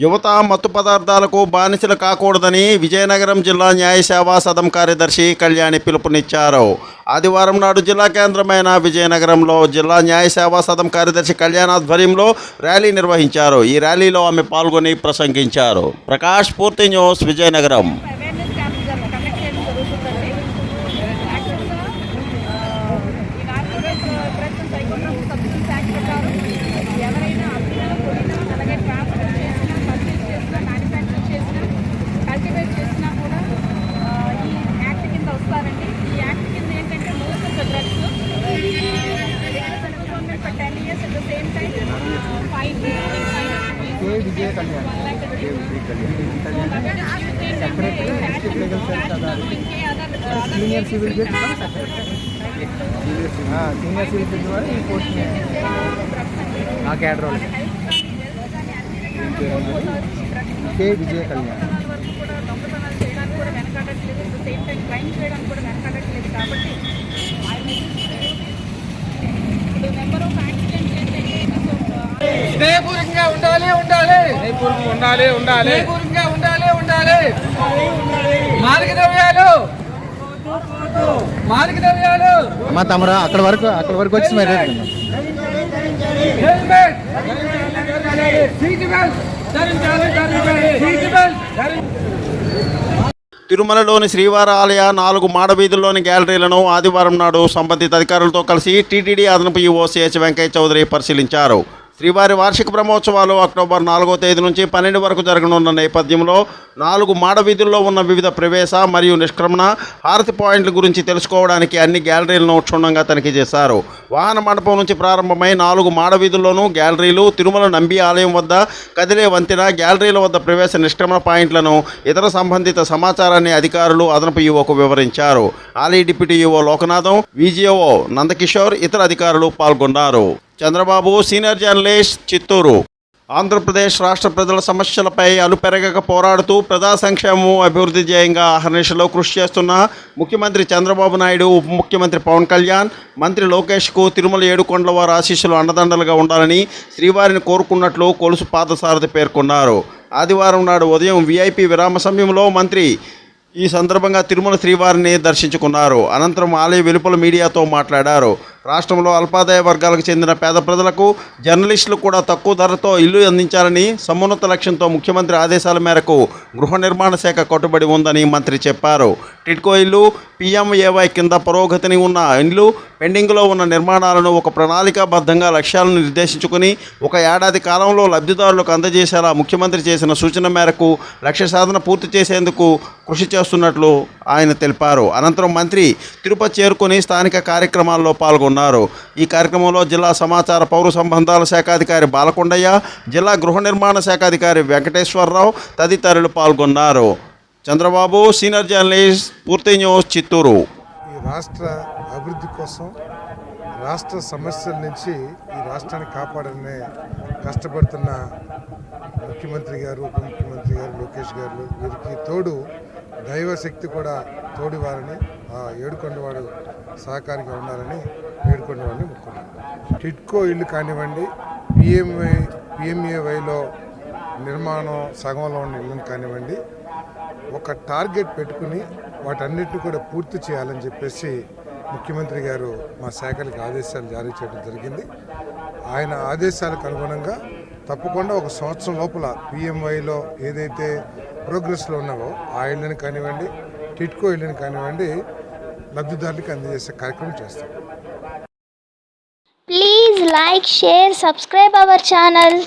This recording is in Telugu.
యువత మత్తు పదార్థాలకు బానిసలు కాకూడదని విజయనగరం జిల్లా న్యాయసేవా సదం కార్యదర్శి కళ్యాణి పిలుపునిచ్చారు. ఆదివారం నాడు జిల్లా కేంద్రమైన విజయనగరంలో జిల్లా న్యాయసేవా సదం కార్యదర్శి కళ్యాణ్ ఆధ్వర్యంలో ర్యాలీ నిర్వహించారు. ఈ ర్యాలీలో ఆమె పాల్గొని ప్రసంగించారు. ప్రకాష్ పూర్తి news Vizianagaram. time five Vijaya Kalyan senior civil judge senior civil judge వారు ఈ పోస్ట్ ఆ క్యాడర్ వాళ్ళు కే విజయ కళ్యాణ్ చేయడానికి కూడా వెనకాడట్లేదు at the same time crime చేయడానికి కూడా వెనకాడట్లేదు కాబట్టి ఉండాలి ఉండాలి. ఉండాలి ఉండాలి. ఉండాలి ఉండాలి. మాదక ద్రవ్యాలు మాదక ద్రవ్యాలు అమ్మా తమరా అక్కడ వరకు అక్కడ వరకు వచ్చి మరి హెల్మెట్. Seat belt. ధరించాలి ధరించాలి. Seat belt. ధరించాలి తిరుమలలోని శ్రీవారి ఆలయ నాలుగు మాడవీధుల్లోని గ్యాలరీలను ఆదివారం నాడు సంబంధిత అధికారులతో కలిసి టీటీడీ అదనపు ఈవో సిహెచ్ వెంకయ్య చౌదరి పరిశీలించారు. శ్రీవారి వార్షిక బ్రహ్మోత్సవాలు అక్టోబర్ నాలుగో తేదీ నుంచి పన్నెండు వరకు జరగనున్న నేపథ్యంలో నాలుగు మాడవీధుల్లో ఉన్న వివిధ ప్రవేశ మరియు నిష్క్రమణ హారతి పాయింట్ల గురించి తెలుసుకోవడానికి అన్ని గ్యాలరీలను క్షుణ్ణంగా తనిఖీ చేశారు. వాహన మండపం నుంచి ప్రారంభమై నాలుగు మాడవీధుల్లోనూ గ్యాలరీలు తిరుమల నంబి ఆలయం వద్ద కదిలే వంతెన గ్యాలరీల వద్ద ప్రవేశ నిష్క్రమణ పాయింట్లను ఇతర సంబంధిత సమాచారాన్ని అధికారులు అదనపు యువకు వివరించారు. ఆలయ deputy EO Lokanatham VGO Nandakishore ఇతర అధికారులు పాల్గొన్నారు. Chandrababu senior journalist Chittoor. Andhra Pradesh రాష్ట్ర ప్రజల సమస్యలపై అలుపెరగక పోరాడుతూ ప్రజా సంక్షేమం అభివృద్ధి ధ్యేయంగా అహర్నిశలో కృషి చేస్తున్న ముఖ్యమంత్రి చంద్రబాబు నాయుడు ఉప ముఖ్యమంత్రి పవన్ కళ్యాణ్ మంత్రి లోకేష్కు తిరుమల ఏడుకొండల వారి ఆశీస్సులు అండదండలుగా ఉండాలని శ్రీవారిని కోరుకున్నట్లు కొలుసు పాదసారథి పేర్కొన్నారు. ఆదివారం నాడు ఉదయం వీఐపీ విరామ సమయంలో మంత్రి ఈ సందర్భంగా తిరుమల శ్రీవారిని దర్శించుకున్నారు. అనంతరం ఆలయ వెలుపల మీడియాతో మాట్లాడారు. రాష్ట్రంలో అల్పాదాయ వర్గాలకు చెందిన పేద ప్రజలకు జర్నలిస్టులు కూడా తక్కువ ధరతో ఇల్లు అందించాలని సమున్నత లక్ష్యంతో ముఖ్యమంత్రి ఆదేశాల మేరకు గృహ నిర్మాణ శాఖ కట్టుబడి ఉందని మంత్రి చెప్పారు. టిడ్కో ఇల్లు పీఎంఏవై కింద పురోగతిని ఉన్న ఇండ్లు పెండింగ్లో ఉన్న నిర్మాణాలను ఒక ప్రణాళికాబద్ధంగా లక్ష్యాలను నిర్దేశించుకుని ఒక ఏడాది కాలంలో లబ్ధిదారులకు అందజేసేలా ముఖ్యమంత్రి చేసిన సూచన మేరకు లక్ష్య సాధన పూర్తి చేసేందుకు కృషి చేస్తున్నట్లు ఆయన తెలిపారు. అనంతరం మంత్రి తిరుపతి చేరుకుని స్థానిక కార్యక్రమాల్లో పాల్గొన్నారు. ఈ కార్యక్రమంలో జిల్లా సమాచార పౌర సంబంధాల శాఖాధికారి బాలకొండయ్య జిల్లా గృహ నిర్మాణ శాఖాధికారి వెంకటేశ్వరరావు తదితరులు పాల్గొన్నారు. చంద్రబాబు సీనియర్ జర్నలిస్ట్ పూర్తి న్యూస్ చిత్తూరు. ఈ రాష్ట్ర అభివృద్ధి కోసం రాష్ట్ర సమస్యల నుంచి ఈ రాష్ట్రాన్ని కాపాడనే కష్టపడుతున్న ముఖ్యమంత్రి గారు ఉప ముఖ్యమంత్రి గారు లోకేష్ గారు వీరికి తోడు దైవశక్తి కూడా తోడి వారని ఆ ఏడుకొండవాడు సహకారిగా ఉండాలని ఏడుకొండవాడిని మొక్కున్నాను టిట్కో ఇల్లు కానివ్వండి పిఎంఏ పిఎంఏవైలో నిర్మాణం సగంలో ఉన్న ఇల్లుని కానివ్వండి ఒక టార్గెట్ పెట్టుకుని వాటన్నిటిని కూడా పూర్తి చేయాలని చెప్పేసి ముఖ్యమంత్రి గారు మా శాఖలకు ఆదేశాలు జారీ చేయడం జరిగింది. ఆయన ఆదేశాలకు అనుగుణంగా తప్పకుండా ఒక సంవత్సరం లోపల పిఎంఐలో ఏదైతే ప్రోగ్రెస్లో ఉన్నావో ఆ ఇళ్ళని కానివ్వండి టిట్కో ఇళ్ళని కానివ్వండి లబ్ధిదారులకు అందజేసే కార్యక్రమం చేస్తాం. Please like share subscribe our channel